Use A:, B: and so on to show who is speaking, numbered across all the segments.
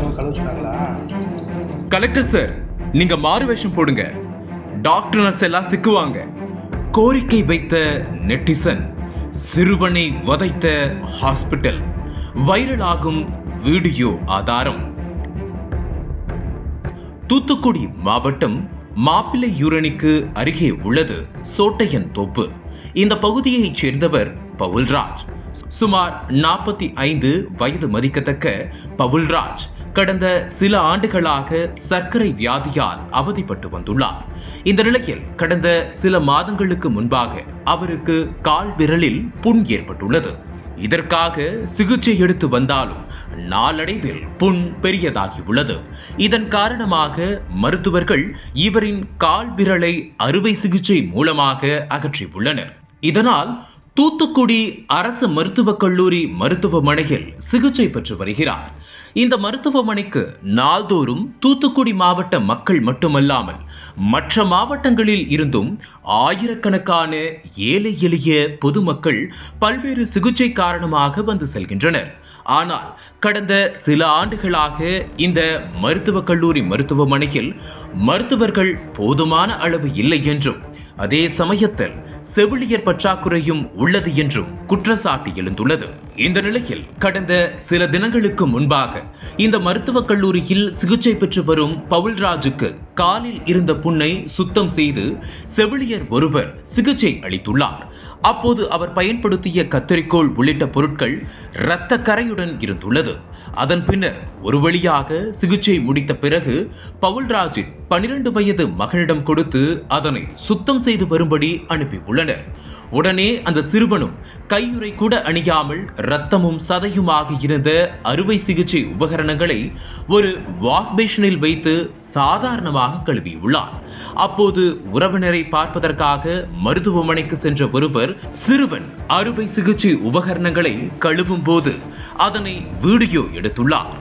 A: சொன்னாங்களா?
B: Collector sir நீங்க மாறு வேஷம் போடுங்க. டாக்டர் நர்ஸ் எல்லாம் சிக்குவாங்க. கோரிக்கை வைத்த நெட்டிசன் சிறுவனை வதைத்த ஹாஸ்பிட்டல் வைரலாகும் வீடியோ ஆதாரம். தூத்துக்குடி மாவட்டம் மாப்பிள்ளை யூரணிக்கு அருகே உள்ளது சோட்டையன் தோப்பு. இந்த பகுதியைச் சேர்ந்தவர் பவுல்ராஜ். சுமார் நாற்பத்தி ஐந்து வயது மதிக்கத்தக்க பவுல்ராஜ். கடந்த சில ஆண்டுகளாக சர்க்கரை வியாதியால் அவதிப்பட்டு வந்துள்ளார். இந்த நிலையில் கடந்த சில மாதங்களுக்கு முன்பாக அவருக்கு கால் விரலில் புண் ஏற்பட்டுள்ளது. இதற்காக சிகிச்சை எடுத்து வந்தாலும் நாளடைவில் புண் பெரியதாகி உள்ளது இதன் காரணமாக மருத்துவர்கள் இவரின் கால் விரலை அறுவை சிகிச்சை மூலமாக அகற்றியுள்ளனர். இதனால் தூத்துக்குடி அரசு மருத்துவக் கல்லூரி மருத்துவமனையில் சிகிச்சை பெற்று வருகிறார். இந்த மருத்துவமனைக்கு நாள்தோறும் தூத்துக்குடி மாவட்ட மக்கள் மட்டுமல்லாமல் மற்ற மாவட்டங்களில் இருந்தும் ஆயிரக்கணக்கான ஏழை எளிய பொதுமக்கள் பல்வேறு சிகிச்சை காரணமாக வந்து செல்கின்றனர். ஆனால் கடந்த சில ஆண்டுகளாக இந்த மருத்துவக் கல்லூரி மருத்துவமனையில் மருத்துவர்கள் போதுமான அளவு இல்லை என்றும் அதே சமயத்தில் செவிலியர் பற்றாக்குறையும் உள்ளது என்றும் குற்றச்சாட்டு எழுந்துள்ளது. இந்த நிலையில் கடந்த சில தினங்களுக்கு முன்பாக இந்த மருத்துவக் கல்லூரியில் சிகிச்சை பெற்று வரும் பவுல்ராஜுக்கு காலில் இருந்த புண்ணை சுத்தம் செய்து செவிலியர் ஒருவர் சிகிச்சை அளித்துள்ளார். அப்போது அவர் பயன்படுத்திய கத்தரிக்கோள் உள்ளிட்ட பொருட்கள் இரத்த கரையுடன் இருந்துள்ளது. அதன் பின்னர் ஒரு வழியாக சிகிச்சை முடித்த பிறகு பவுல்ராஜின் பனிரெண்டு வயது மகனிடம் கொடுத்து அதனை சுத்தம் செய்து வரும்படி அனுப்பியுள்ளனர். உடனே அந்த சிறுவனும் கையுறை கூட அணியாமல் இரத்தமும் சதையுமாக இருந்த அறுவை சிகிச்சை உபகரணங்களை ஒரு வாஷ்பேஷனில் வைத்து சாதாரணமாக கழுவியுள்ளார். அப்போது உறவினரை பார்ப்பதற்காக மருத்துவமனைக்கு சென்ற ஒருவர் சிறுவன் அறுவை சிகிச்சை உபகரணங்களை கழுவும் போது அதனை வீடியோ எடுத்துள்ளார்.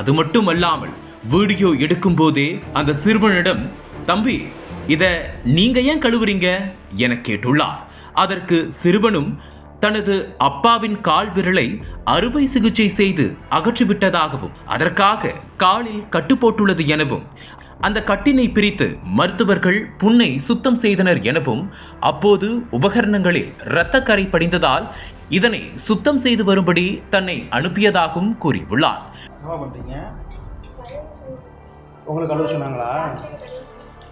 B: அது மட்டுமல்லாமல் வீடியோ எடுக்கும் போதே அந்த சிறுவனிடம் தம்பி இத நீங்க ஏன் கழுவுறீங்க? என கேட்டுள்ளார். அதற்கு சிறுவனும் தனது அப்பாவின் கால் விரலை அறுவை சிகிச்சை செய்து அகற்றிவிட்டதாகவும் அதற்காக காலில் கட்டு போட்டுள்ளது எனவும் அந்த கட்டினை பிரித்து மருத்துவர்கள் புண்ணை சுத்தம் செய்தனர் எனவும் அப்போது உபகரணங்களில் இரத்தக்கரை படிந்ததால் இதனை சுத்தம் செய்து வரும்படி தன்னை அனுப்பியதாகவும் கூறியுள்ளார்.
A: உங்களுக்கு கழுவு சொன்னாங்களா?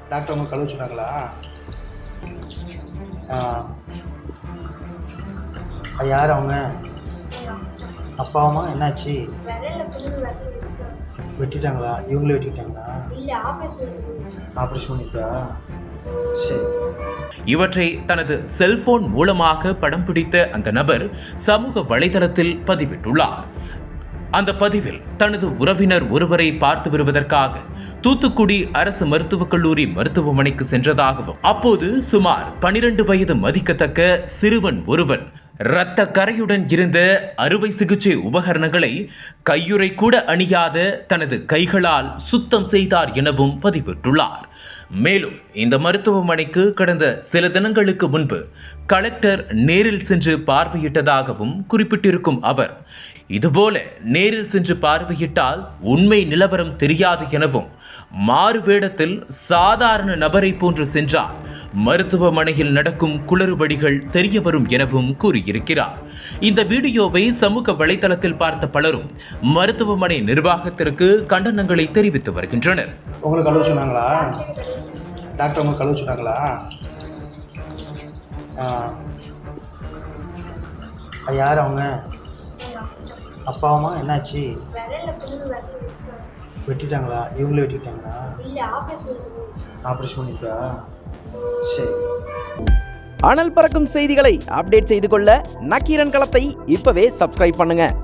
A: டாக்டர் உங்களுக்கு கழுவு சொன்னாங்களா? ஆ. யார் அவங்க? அப்பா அம்மா என்னாச்சு. வெட்டிட்டாங்களா? இவங்களே வெட்டிட்டாங்களா?
C: இல்ல ஆபரேஷன்
A: ஆப்ரேஷன் பண்ணிட்டா? சரி.
B: இவற்றை தனது செல்போன் மூலமாக படம் பிடித்த அந்த நபர் சமூக வலைதளத்தில் பதிவிட்டுள்ளார். அந்த பதிவில் தனது உறவினர் ஒருவரை பார்த்து வருவதற்காக தூத்துக்குடி அரசு மருத்துவக் கல்லூரி மருத்துவமனைக்கு சென்றதாகவும் அப்போது சுமார் பனிரெண்டு வயது மதிக்கத்தக்க சிறுவன் ஒருவன் இரத்த கரையுடன் இருந்த அறுவை சிகிச்சை உபகரணங்களை கையுறை கூட அணியாத தனது கைகளால் சுத்தம் செய்தார் எனவும் பதிவிட்டுள்ளார். மேலும் இந்த மருத்துவமனைக்கு கடந்த சில தினங்களுக்கு முன்பு கலெக்டர் நேரில் சென்று பார்வையிட்டதாகவும் குறிப்பிட்டிருக்கும் அவர். இதுபோல நேரில் சென்று பார்வையிட்டால் உண்மை நிலவரம் தெரியாது எனவும் மாறு வேடத்தில் சாதாரண நபரை போன்று சென்றால் மருத்துவமனையில் நடக்கும் குளறுபடிகள் தெரிய வரும் எனவும் கூறியிருக்கிறார். இந்த வீடியோவை சமூக வலைதளத்தில் பார்த்த பலரும் மருத்துவமனை நிர்வாகத்திற்கு கண்டனங்களை தெரிவித்து வருகின்றனர்.
A: உங்களுக்கு டாக்டர் அவங்க கழுவு சொன்னாங்களா? ஆ. யார் அவங்க? அப்பா அம்மா என்னாச்சு? வெட்டிட்டாங்களா? இவங்களே வெட்டிட்டாங்களா?
C: ஆப்ரேஷன்
A: பண்ணிட்டா சரி.
D: அனல் பறக்கும் செய்திகளை அப்டேட் செய்து கொள்ள நக்கீரன் களத்தை இப்பவே சப்ஸ்கிரைப் பண்ணுங்கள்